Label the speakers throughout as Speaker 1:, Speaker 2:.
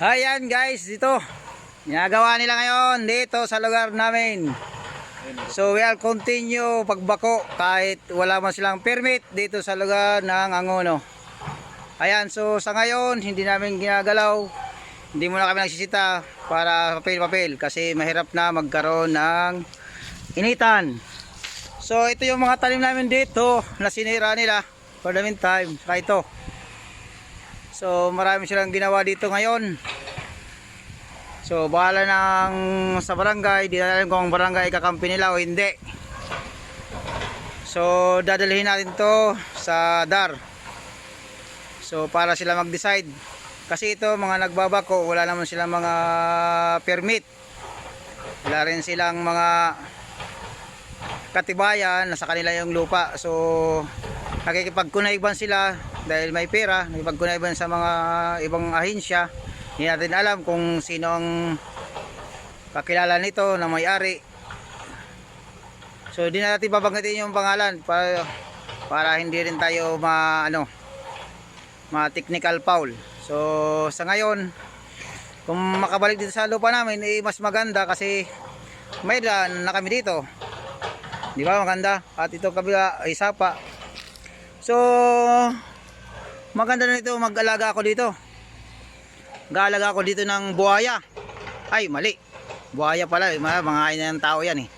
Speaker 1: Ayan guys, dito. Ginagawa nila ngayon dito sa lugar namin. So we'll continue pagbako kahit wala man silang permit dito sa lugar ng Angono. Ayan, so sa ngayon hindi namin ginagalaw. Hindi muna kami nagsisita para papel-papel kasi mahirap na magkaroon ng initan. So ito yung mga talim namin dito na sinira nila for the meantime. Saka ito. So marami silang ginawa dito ngayon. So bahala ng sa barangay, di na alam kung ang barangay kakampi nila o hindi. So dadalhin natin to sa DAR. So para sila mag-decide. Kasi ito mga nagbabako, wala naman silang mga permit. Wala rin silang mga katibayan, nasa kanila yung lupa. So nakikipagkunaiban sila dahil may pera, nakikipagkunaiban sa mga ibang ahensya. Hindi natin alam kung sino ang kakilala nito na may-ari. So hindi na natin babanggitin yung pangalan para para hindi rin tayo ma ano ma technical foul. So sa ngayon kung makabalik dito sa lupa namin eh, mas maganda kasi may daan na kami dito. Di ba maganda? At ito kabila ay sapa. So maganda na ito mag-alaga ako dito. Gaalaga ako dito ng buhaya. Ay mali. Buhaya pala, eh. mga kain ng tao yan eh.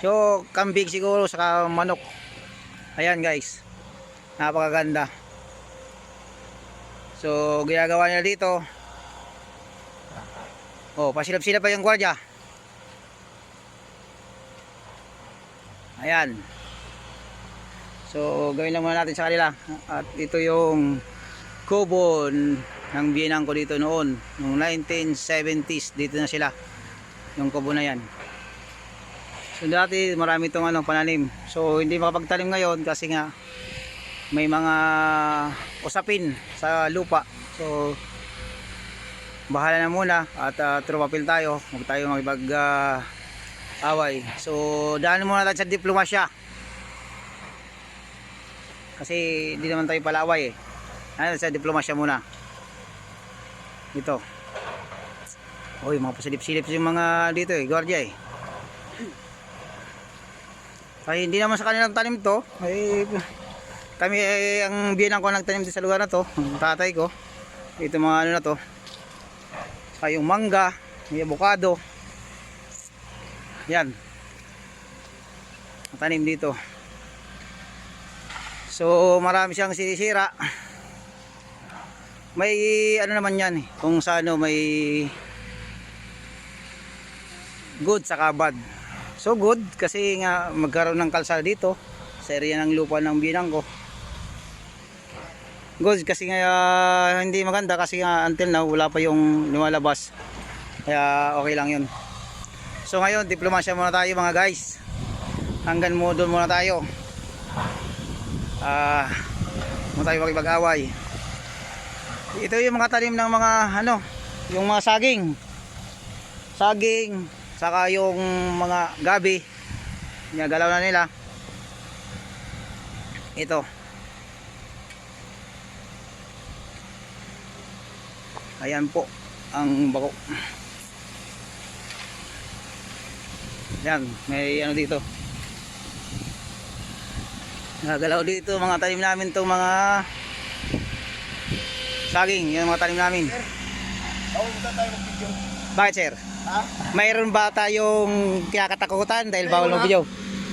Speaker 1: So kambing siguro saka manok. Ayan guys. Napakaganda. So ginagawa nila dito. Oh, pasilap-silap pa yung gwardiya. Ayan. So, gawin lang muna natin sa kanila. At ito yung kubo ng biyenang ko dito noon. Noong 1970s, dito na sila. Yung kubo na yan. So, dati marami itong ano, pananim. So, hindi makapagtanim ngayon kasi nga may mga usapin sa lupa. So, bahala na muna at uh, trupapil tayo. Huwag tayo makipag ah, away. So, daan muna tayo sa diplomasya. Kasi hindi naman tayo palaway eh. Ano sa diplomasya muna. Dito. Oy, mga pasilip-silip yung mga dito eh, gwardiya eh. Ay, hindi naman sa kanilang tanim to. Ay, kami eh, ang biyenan ko nagtanim din sa lugar na to. Ang tatay ko. Ito mga ano na to. Saka yung mangga, may avocado. Yan. Ang tanim dito. So, marami siyang sinisira. May ano naman yan eh. Kung sa ano may good sa bad. So good kasi nga magkaroon ng kalsada dito sa area ng lupa ng binang ko. Good kasi nga ah, hindi maganda kasi nga until now wala pa yung lumalabas. Kaya okay lang yun. So ngayon diplomasya muna tayo mga guys. Hanggang mo doon muna tayo. Ah, uh, tayo makipag-away. Ito yung mga tanim ng mga ano, yung mga saging. Saging, saka yung mga gabi. Ginagalaw na nila. Ito. Ayan po ang bako. Yan, may ano dito. Nagalaw dito mga tanim namin tong mga saging, yung mga tanim namin.
Speaker 2: Muna tayo.
Speaker 1: Bakit sir?
Speaker 2: Ha?
Speaker 1: Mayroon ba tayong kinakatakutan dahil bawal
Speaker 2: Mayroon
Speaker 1: mag video?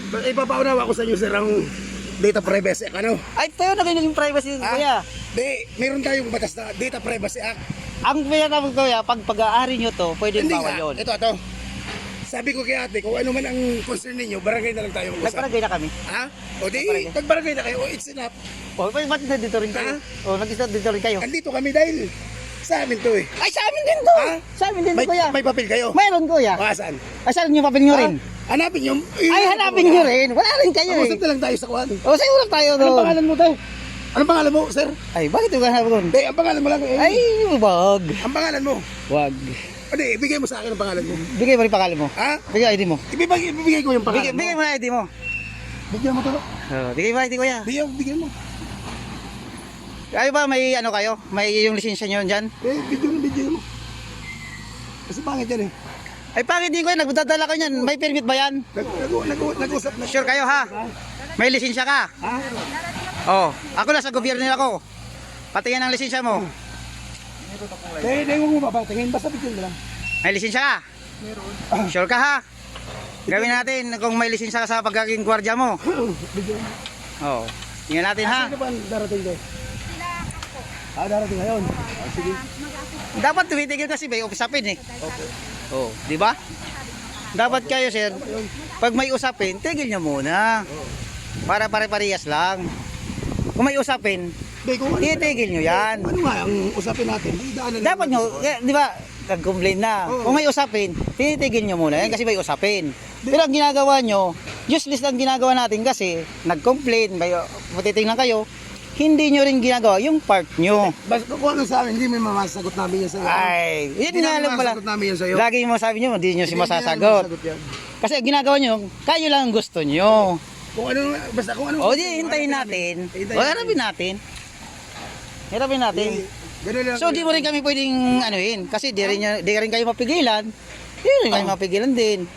Speaker 2: Ipapaunawa ko sa inyo sir ang data privacy act ano?
Speaker 1: Ay, tayo na ganyan yung privacy
Speaker 2: Ah?
Speaker 1: kuya.
Speaker 2: Di, meron tayong batas na data privacy act.
Speaker 1: Ang pinatawag kuya, pag pag-aari nyo to, pwede
Speaker 2: Hindi
Speaker 1: bawal
Speaker 2: nga.
Speaker 1: yun.
Speaker 2: Ito, ito. Sabi ko kay ate, kung ano man ang concern ninyo, barangay na lang tayo mag-usap.
Speaker 1: Nagparagay na kami.
Speaker 2: Ha? O di,
Speaker 1: Nagbarangay.
Speaker 2: nagbarangay na kayo. O, it's enough.
Speaker 1: O, pwede ba't dito rin kayo? O, nag-start dito rin kayo.
Speaker 2: Andito kami dahil sa amin to eh.
Speaker 1: Ay, sa amin din to!
Speaker 2: Ha?
Speaker 1: Sa amin din to,
Speaker 2: May,
Speaker 1: kuya.
Speaker 2: may papel kayo.
Speaker 1: Mayroon kuya.
Speaker 2: O, asan?
Speaker 1: Ay, saan nyo papel nyo rin?
Speaker 2: Ha? Hanapin nyo.
Speaker 1: Ay, hanapin nyo rin. Wala rin kayo eh.
Speaker 2: Usap na lang tayo sa kwan.
Speaker 1: O, sa urap tayo
Speaker 2: Anong
Speaker 1: doon.
Speaker 2: pangalan mo tayo? Anong pangalan mo, sir?
Speaker 1: Ay, bakit yung hanap doon?
Speaker 2: Hindi, ang pangalan mo lang. Eh.
Speaker 1: Ay, wag.
Speaker 2: Ang pangalan mo.
Speaker 1: Wag.
Speaker 2: Hindi, ibigay mo sa akin ang pangalan mo.
Speaker 1: Bigay mo rin pangalan mo.
Speaker 2: Ha?
Speaker 1: Bigay ID mo.
Speaker 2: Ibibigay, ibibigay ko yung
Speaker 1: Bigay,
Speaker 2: pangalan mo.
Speaker 1: bigay mo na ID mo.
Speaker 2: Bigyan mo to.
Speaker 1: Oh, bigay mo ID kuya.
Speaker 2: Bigyan, bigyan mo.
Speaker 1: Kayo ba may ano kayo? May yung lisensya nyo dyan?
Speaker 2: Eh, video mo, video mo. Kasi pangit yan eh.
Speaker 1: Ay pangit din ko yan, nagdadala ko yan. May permit ba yan?
Speaker 2: Nag, nag, nag, nag-usap na.
Speaker 1: Sure kayo ha? May lisensya ka?
Speaker 2: Ha?
Speaker 1: Oh, ako na sa gobyerno nila ko. Patingin ang lisensya mo.
Speaker 2: Dahil, dahil huwag mo papatingin. Basta picture mo lang.
Speaker 1: May lisensya ka? Sure ka ha? Gawin natin kung may lisensya ka sa pagiging gwardiya mo.
Speaker 2: Bigyan.
Speaker 1: Oh, tingnan natin ha.
Speaker 2: Sino ba darating doon? Ah, darating ngayon. Ah, sige.
Speaker 1: Dapat tumitigil kasi may usapin eh. Oh, di ba? Dapat kayo sir, pag may usapin, tigil nyo muna. Para pare-parehas lang. Kung may usapin,
Speaker 2: Dahil kung ano,
Speaker 1: itigil nyo yan.
Speaker 2: ano nga ang usapin natin, di daanan lang.
Speaker 1: Dapat nyo, eh, di ba, nag-complain na.
Speaker 2: Oo.
Speaker 1: Kung may usapin, tinitigil nyo muna yan kasi may usapin. Pero ang ginagawa nyo, useless ang ginagawa natin kasi nag-complain, may matitingnan kayo, hindi nyo rin ginagawa yung part nyo.
Speaker 2: Basta kung ano sa amin, hindi may mamasagot namin yan sa'yo.
Speaker 1: Ay, yun
Speaker 2: Hindi
Speaker 1: nga
Speaker 2: namin
Speaker 1: lang pala.
Speaker 2: masasagot namin yan sa'yo.
Speaker 1: Lagi mo sabi nyo, hindi nyo si
Speaker 2: Hindi
Speaker 1: masasagot.
Speaker 2: namin masasagot yan.
Speaker 1: Kasi ang ginagawa nyo, kayo lang ang gusto nyo.
Speaker 2: Kung ano, basta kung ano.
Speaker 1: O di, hintayin natin. O harapin natin. Harapin natin. So di mo rin kami pwedeng anuhin. Kasi di rin, di rin kayo mapigilan. Di rin kayo mapigilan din.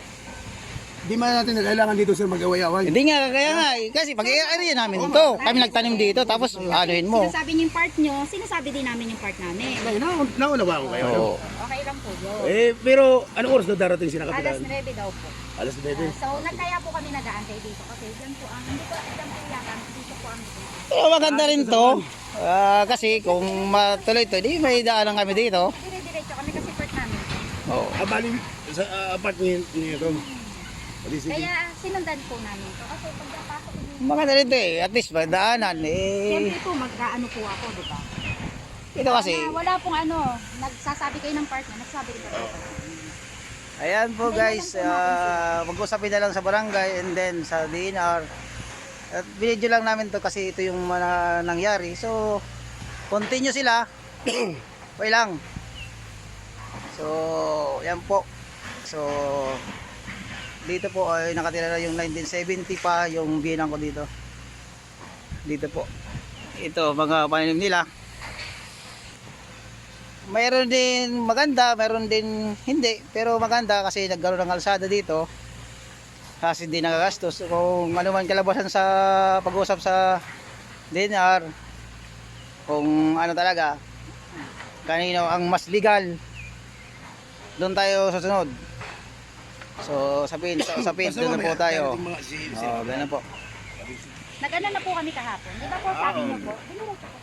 Speaker 2: Di man natin na kailangan dito sir mag-away-away.
Speaker 1: Hindi nga, kaya nga. eh. Kasi pag-i-area namin ito. Kami nagtanim dito, tapos anuhin mo.
Speaker 3: Sinasabi niyo yung part nyo, sinasabi din namin yung part namin.
Speaker 2: Nay, na, nauna ba ako kayo?
Speaker 1: Oo.
Speaker 3: Okay lang po yun.
Speaker 2: Eh, pero anong oras na darating sila
Speaker 3: Alas
Speaker 2: kapitan?
Speaker 3: 9 daw po.
Speaker 2: Alas 9.
Speaker 3: So, nagkaya po kami nag-aantay dito kasi dyan po ang, hindi po dyan po yakan, dito po ang
Speaker 1: Pero maganda rin to. Ah, kasi kung matuloy to, di may daanan kami dito.
Speaker 3: dire-diretso kami kasi part namin.
Speaker 1: Oo.
Speaker 2: Ah, bali, sa uh, apartment niyo ito. Adi, sige.
Speaker 3: Kaya sinundan po namin to. Kasi pagkapasok niyo,
Speaker 1: Maganda rin to eh. At least may daanan eh.
Speaker 3: siyempre po magkaano po ako, di ba?
Speaker 1: Ito kasi.
Speaker 3: Na wala pong ano, nagsasabi kayo ng part nyo, nagsabi rin kami.
Speaker 1: Ayan po guys, ah, mag-usapin na lang sa barangay and then sa DNR. At binidyo lang namin to kasi ito yung mga nangyari. So, continue sila. okay lang. So, yan po. So, dito po ay nakatira na yung 1970 pa yung biyenan ko dito. Dito po. Ito, mga pananim nila. Mayroon din maganda, mayroon din hindi. Pero maganda kasi nagkaroon ng kalsada dito. Kasi hindi nagagastos. Kung ano man kalabasan sa pag-usap sa DNR, kung ano talaga, kanino ang mas legal, doon tayo susunod. So, sabihin, sa usapin, doon na po tayo. Oh, ganun po.
Speaker 3: Nag-ano na po kami kahapon. Di ba po sabi niyo po? Diniretso po.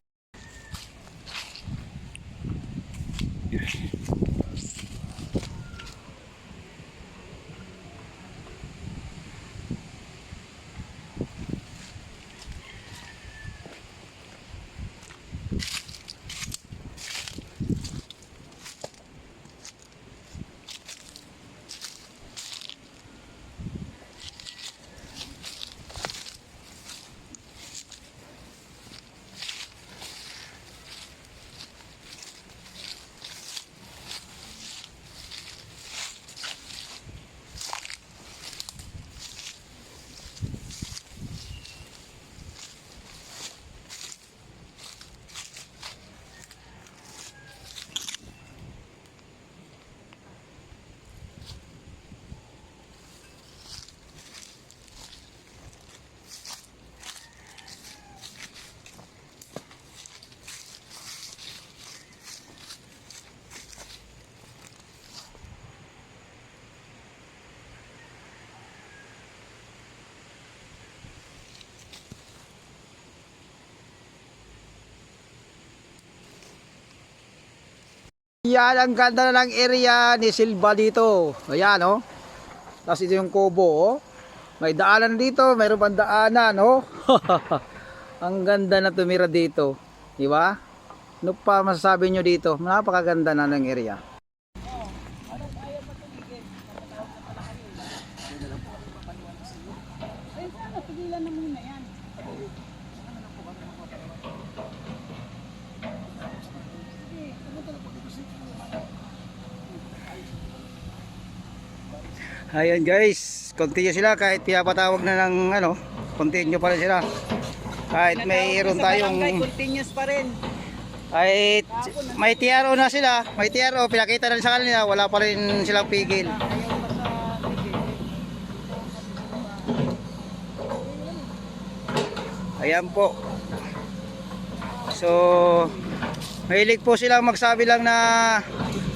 Speaker 1: Yan ang ganda na ng area ni Silva dito. Ayan oh. Tapos ito yung kubo oh. May daanan dito, mayroon pang daanan oh. ang ganda na tumira dito. Di ba? Ano pa masasabi nyo dito? Napakaganda na ng area. Ayan guys, continue sila kahit pinapatawag na ng ano, continue pa rin sila. Kahit mayroon tayong
Speaker 4: continuous pa rin.
Speaker 1: Ay, may TRO na sila. May TRO, pinakita na sa kanila. Wala pa rin silang pigil. Ayan po. So, mahilig po silang magsabi lang na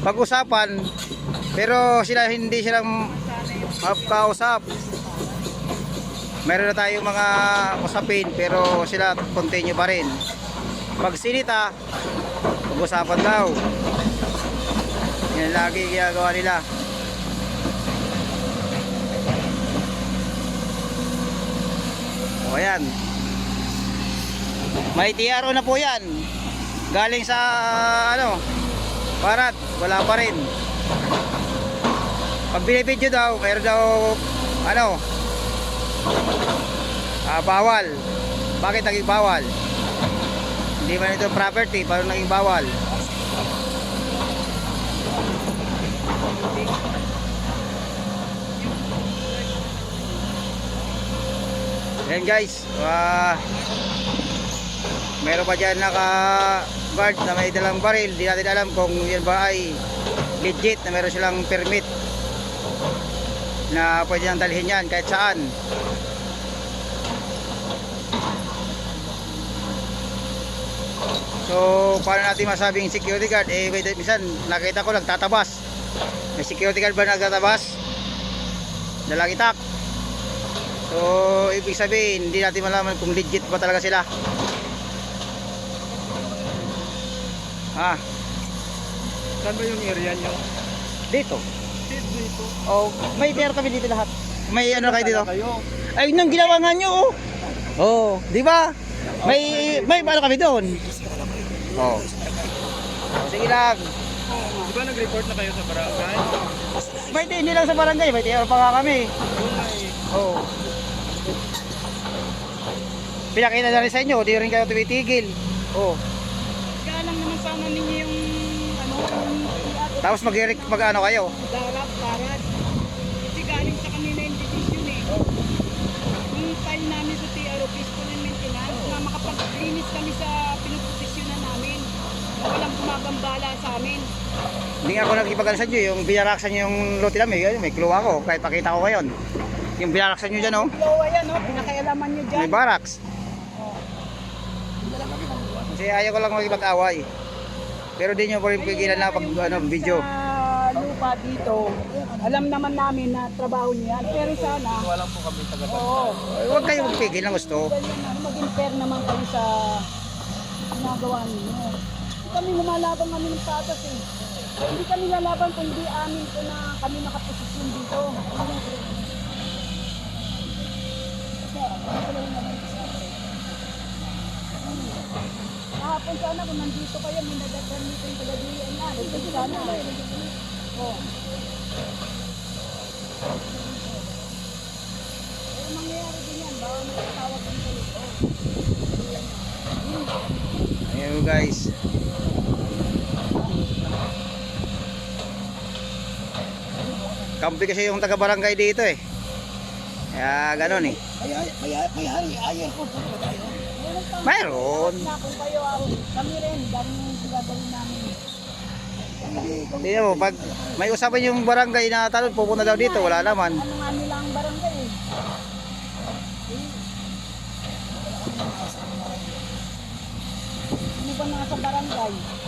Speaker 1: pag-usapan. Pero sila hindi silang makausap. Meron na tayong mga usapin pero sila continue pa rin. Pag sinita, pag-usapan daw. Yan lagi ginagawa nila. O ayan. May TRO na po yan. Galing sa ano, parat, wala pa rin. Pag binibidyo daw, mayroon daw ano, ah, bawal. Bakit naging bawal? Hindi man ito property, paano naging bawal? Ayan guys, ah, meron pa dyan naka guard na may dalang baril. Di natin alam kung yan ba ay legit na meron silang permit na pwede nang dalhin yan kahit saan. So, paano natin masabing security guard? Eh, may, minsan nakita ko nagtatabas. May security guard ba nagtatabas? Dalang itak. So, ibig sabihin, hindi natin malaman kung legit ba talaga sila. Ah,
Speaker 2: Saan ba yung area nyo?
Speaker 1: dito.
Speaker 2: Dito.
Speaker 1: Oh, may tiyar kami dito lahat. May ano kayo dito?
Speaker 2: Kayo.
Speaker 1: Ay, nang ginawa nga nyo, oh. Oh, di ba? May, may ano kami doon. Oh. Sige lang.
Speaker 2: Di ba nag-report na kayo sa barangay?
Speaker 1: May hindi lang sa barangay, may tiyar pa nga kami. Oh. Pinakita na rin sa inyo, di rin kayo tumitigil. Oh.
Speaker 4: Galang naman sana ninyo
Speaker 1: Tapos mag, mag ano kayo.
Speaker 4: darap, parad. Kasi galing sa kanila yung decision eh. Yung file namin sa TRO, Peaceful and Maintenance, na makapag-linis kami sa pinuposisyonan namin. Na walang gumagambala sa amin.
Speaker 1: Hindi nga ako nagkipagano sa inyo, yung binaraksan nyo yung lote namin, may clue ako, kahit pakita ko ngayon. Yung binaraksan nyo dyan, oh,
Speaker 4: Lowa yan, no? Pinakailaman nyo dyan.
Speaker 1: may barracks. Kasi ayaw ko lang makipag-away. Pero di nyo po rin pigilan na pag ano, video.
Speaker 4: Sa lupa dito, alam naman namin na trabaho niyo yan. Pero sana,
Speaker 2: Walang po kami taga
Speaker 4: oo,
Speaker 1: Eh, Huwag kayong magpigil ng gusto.
Speaker 4: ganyan na, maging fair naman kayo sa ginagawa ninyo. Kami lumalaban kami ng patas eh. Hindi kami lalaban kung hindi amin ko na kami nakaposisyon dito. Kahapon sana kung nandito kayo, may nagagdan dito yung tagadiyan na. Dito sana. Oh. Eh, mangyayari din yan. Baka may tawag ng pulis. Oh.
Speaker 1: Ayun guys. Kampi kasi yung taga-barangay dito eh. Kaya ganun eh.
Speaker 2: May, may, may hari, ayan po po tayo?
Speaker 1: Mayroon.
Speaker 4: Na kung kayo kami rin, ganun yung gagawin namin.
Speaker 1: Mo, pag may usapan yung barangay na talon, pupunta daw dito, wala naman.
Speaker 4: Ano nga nila ang barangay. Ano ba nasa barangay?